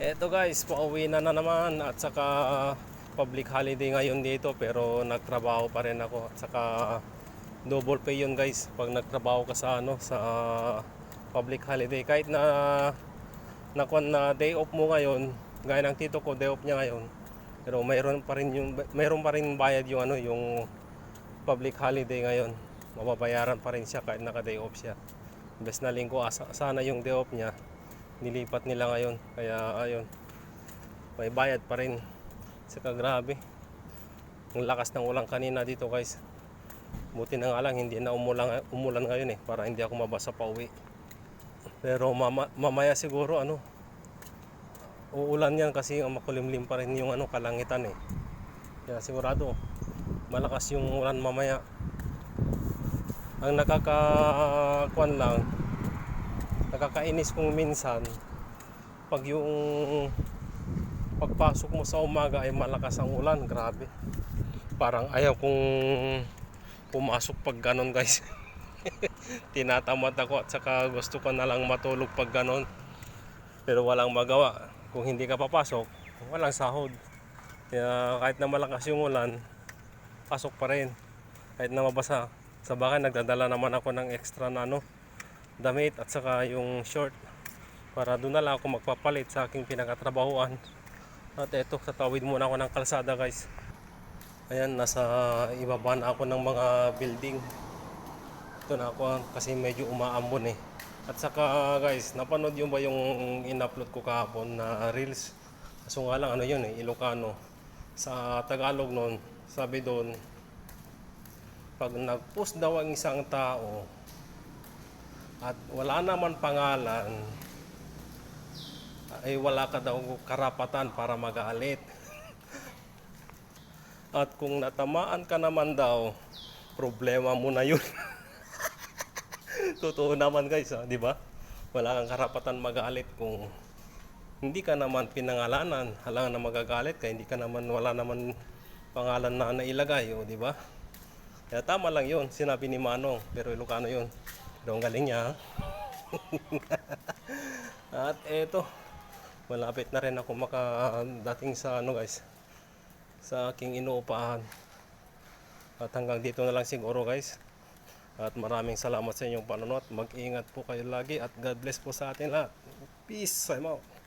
Eto guys, pauwi na na naman at saka public holiday ngayon dito pero nagtrabaho pa rin ako at saka double pay yun guys pag nagtrabaho ka sa ano sa public holiday. Kahit na nakuan na day off mo ngayon gaya ng tito ko day off niya ngayon pero mayroon pa rin yung mayroon pa rin bayad yung ano yung public holiday ngayon. Mababayaran pa rin siya kahit naka day off siya. Imbes na linggo sana yung day off niya nilipat nila ngayon. Kaya ayun. May bayad pa rin. Saka grabe. Ang lakas ng ulan kanina dito guys. Buti na nga lang hindi na umulan, umulan ngayon eh para hindi ako mabasa pa uwi. Pero mama, mamaya siguro ano uulan yan kasi ang makulimlim pa rin yung ano kalangitan eh. Kaya sigurado malakas yung ulan mamaya. Ang nakakakuan lang nakakainis kung minsan pag yung pagpasok mo sa umaga ay malakas ang ulan grabe. Parang ayaw kong pumasok pag ganon guys. Tinatamad ako at saka gusto ko na lang matulog pag ganon. Pero walang magawa. Kung hindi ka papasok walang sahod. Kaya kahit na malakas yung ulan pasok pa rin. Kahit na mabasa. Sa bahay nagdadala naman ako ng extra na ano damit at saka yung short para doon na lang ako magpapalit sa aking pinakatrabahuan at eto tatawid muna ako ng kalsada guys. Ayan nasa ibaba na ako ng mga building. Ito na ako kasi medyo umaambon eh. At saka guys napanood yung ba yung in-upload ko kahapon na reels? Kaso nga lang ano yun eh Ilocano. Sa Tagalog noon sabi doon pag nag-post daw ang isang tao at wala naman pangalan ay wala ka daw karapatan para magalit at kung natamaan ka naman daw problema mo na yun. Totoo naman guys ha, di ba? Wala kang karapatan magalit kung hindi ka naman pinangalanan. Halangan na magagalit ka hindi ka naman wala naman pangalan na nailagay o di ba? Kaya tama lang yun, sinabi ni Manong, pero Ilocano yun. Ang galing niya. At eto, malapit na rin ako makadating sa ano guys, sa aking inuupahan. At hanggang dito na lang siguro guys. At maraming salamat sa inyong panonood. Mag-ingat po kayo lagi at God bless po sa atin lahat. Peace! I'm out.